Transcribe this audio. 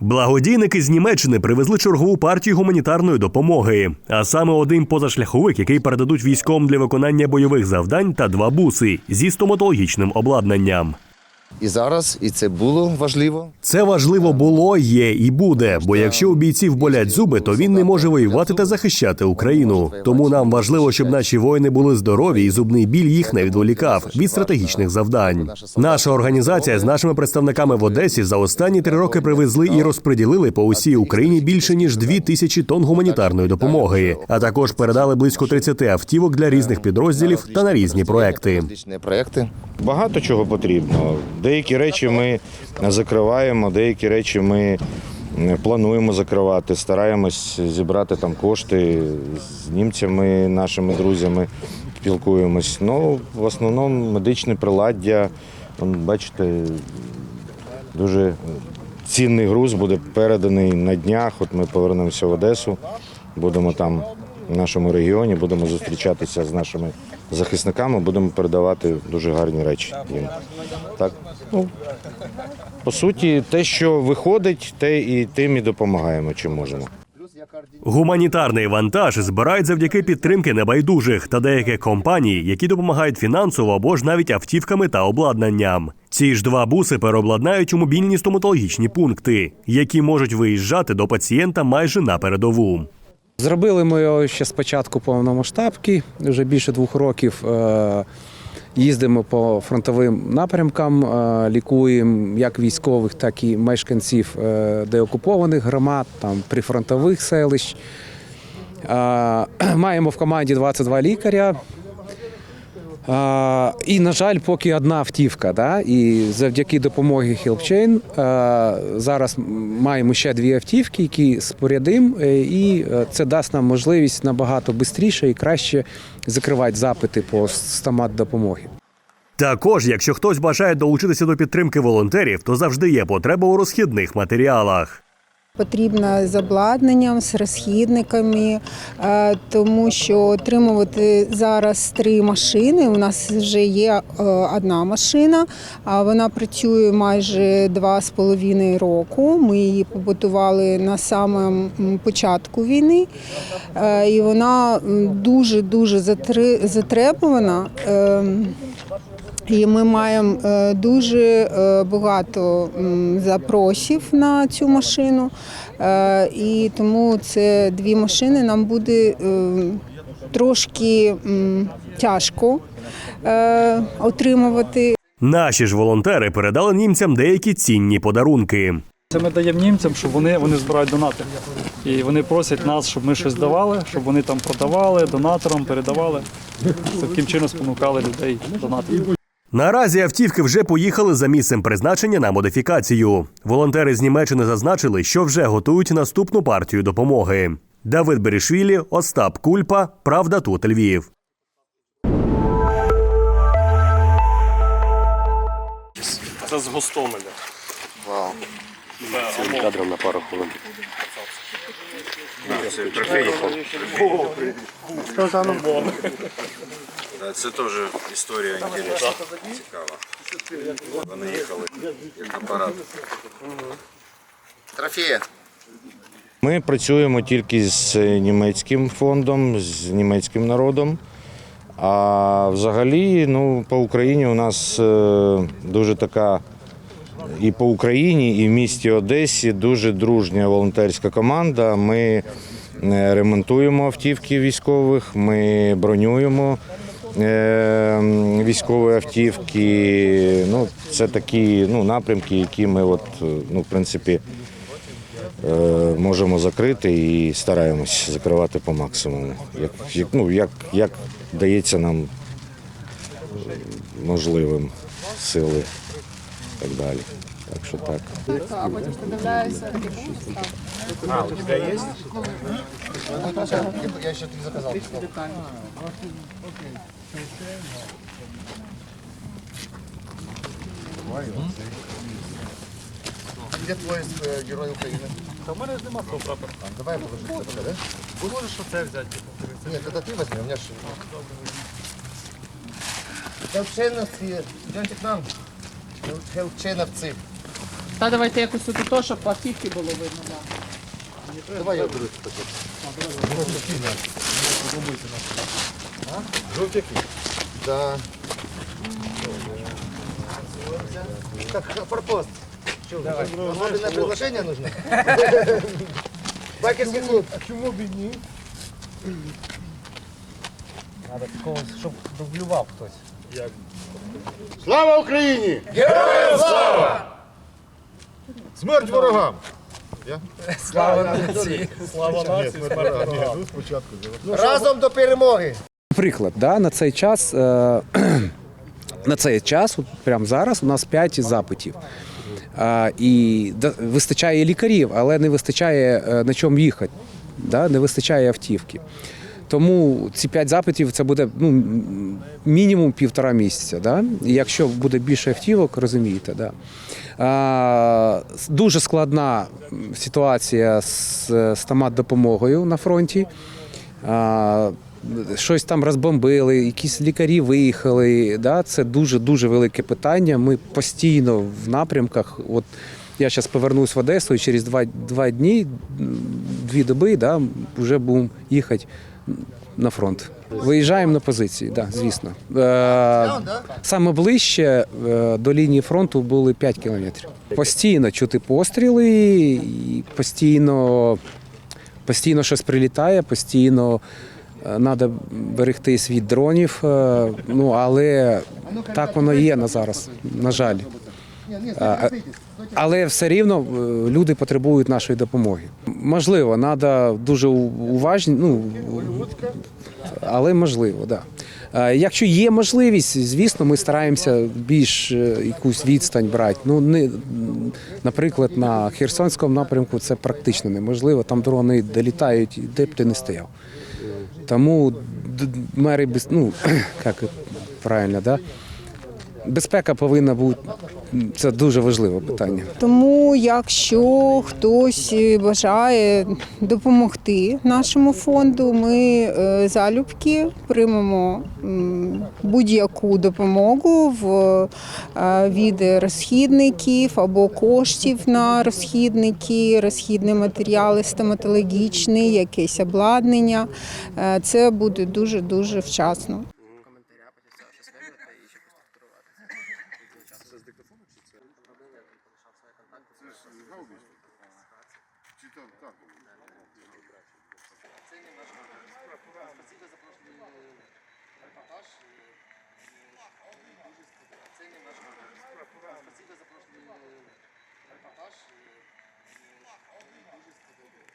Благодійники з Німеччини привезли чергову партію гуманітарної допомоги, а саме один позашляховик, який передадуть військовим для виконання бойових завдань, та два буси зі стоматологічним обладнанням. І зараз, і це було важливо. Це важливо було, є і буде. Бо якщо у бійців болять зуби, то він не може воювати та захищати Україну. Тому нам важливо, щоб наші воїни були здорові, і зубний біль їх не відволікав від стратегічних завдань. Наша організація з нашими представниками в Одесі за останні три роки привезли і розподілили по усій Україні більше ніж дві тисячі тонн гуманітарної допомоги, а також передали близько 30 автівок для різних підрозділів та на різні проекти. Багато чого потрібно. Деякі речі ми закриваємо, деякі речі ми плануємо закривати, стараємось зібрати там кошти з німцями, нашими друзями спілкуємось. Ну, в основному медичне приладдя. Бачите, дуже цінний груз буде переданий на днях. От ми повернемося в Одесу, будемо там в нашому регіоні, будемо зустрічатися з нашими захисниками, будемо передавати дуже гарні речі їм. Так, ну, по суті, те, що виходить, те і тим і допомагаємо, чим можемо. Гуманітарний вантаж збирають завдяки підтримки небайдужих та деяких компаній, які допомагають фінансово або ж навіть автівками та обладнанням. Ці ж два буси переобладнають у мобільні стоматологічні пункти, які можуть виїжджати до пацієнта майже на передову. Зробили ми його ще спочатку повномасштабки, вже більше двох років. е, Їздимо по фронтовим напрямкам, е, лікуємо як військових, так і мешканців е, деокупованих громад, там прифронтових селищ. Маємо в команді 22 лікаря. І, на жаль, поки одна автівка. Да? І завдяки допомоги а, зараз маємо ще дві автівки, які спорядимо, е, і е, це дасть нам можливість набагато швидше і краще закривати запити по стомат допомоги. Також, якщо хтось бажає долучитися до підтримки волонтерів, то завжди є потреба у розхідних матеріалах. Потрібно з обладнанням, з розхідниками, е, тому що отримувати зараз три машини. У нас вже є е, одна машина, а вона працює майже два з половиною року. Ми її побудували на самому початку війни, Е, і вона дуже дуже затребувана. І ми маємо е, дуже е, багато запросів на цю машину, Е, і тому це дві машини нам буде трошки тяжко отримувати. Наші ж волонтери передали німцям деякі цінні подарунки. Це ми даємо німцям, щоб вони, вони збирають донати. І вони просять нас, щоб ми щось давали, щоб вони там продавали, донаторам передавали. Таким чином спонукали людей донати. Наразі автівки вже поїхали за місцем призначення на модифікацію. Волонтери з Німеччини зазначили, що вже готують наступну партію допомоги. Давид Берішвілі, Остап Кульпа, Правда тут Львів. Це з Гостомеля. Вау. Кадром на пару хвилин. Це теж історія інтересна, цікава. Вони їхали як апарат. Трофеї. Ми працюємо тільки з німецьким фондом, з німецьким народом. А взагалі, ну, по Україні у нас е, дуже така і по Україні, і в місті Одесі дуже дружня волонтерська команда. Ми е, ремонтуємо автівки військових, ми бронюємо е, військові автівки. Ну, це такі ну, напрямки, які ми, от, е, ну, в принципі, е, можемо закрити і стараємось закривати по максимуму. Як, ну, як, як дається нам можливим сили і так далі. Так що так. Я ще тобі заказав. Де твій е, герой України? Та в мене ж нема свого прапора. Давай я покажу тебе, да? Ти можеш оце взяти? Ні, коли ти візьми, у мене ж... Хелпченовці, йдемте к нам. Хелпченовці. Та давайте якось тут то, щоб платівки було видно. Да. Давай я буду. Желтяки. Да. Так, пропост. Что, особенное приглашение нужно? Байкерский клуб. А чему бы не? Надо когось, щоб дублював хтось. Слава Україні! Героям слава! Смерть ворогам! Слава нації! Слава нації! спочатку. Разом до перемоги! Приклад, да, на цей час, е, на цей час, от прямо зараз, у нас 5 запитів. А, і да- вистачає лікарів, але не вистачає е, на чому їхати, да, не вистачає автівки. Тому ці 5 запитів це буде ну, мінімум півтора місяця. Да? Якщо буде більше автівок, розумієте, да. А, дуже складна ситуація з, з стомат-допомогою на фронті. А, щось там розбомбили, якісь лікарі виїхали. Да? Це дуже дуже велике питання. Ми постійно в напрямках. От я зараз повернусь в Одесу і через два, два дні, дві доби, да, вже будемо їхати на фронт. Виїжджаємо на позиції, да, звісно. Е, саме ближче е, до лінії фронту були 5 кілометрів. Постійно чути постріли, і постійно постійно щось прилітає, постійно треба берегтись від дронів. е, Ну але так воно є на зараз, на жаль. А, Але все рівно е, люди потребують нашої допомоги. Можливо, треба дуже уважні, ну але можливо, так. Да. Якщо є можливість, звісно, ми стараємося більш е, якусь відстань брати. Ну не наприклад, на Херсонському напрямку це практично неможливо. Там дрони долітають, де б ти не стояв. Тому мери ну як правильно, да? Безпека повинна бути це дуже важливе питання. Тому, якщо хтось бажає допомогти нашому фонду, ми е, залюбки приймемо будь-яку допомогу в е, від розхідників або коштів на розхідники, розхідні матеріали стоматологічні, якесь обладнання. Е, Це буде дуже дуже вчасно. спасибо офіційно запрошений репортаж. Дуже сподобався. Це не наш офіційно запрошений репортаж. Дуже сподобався.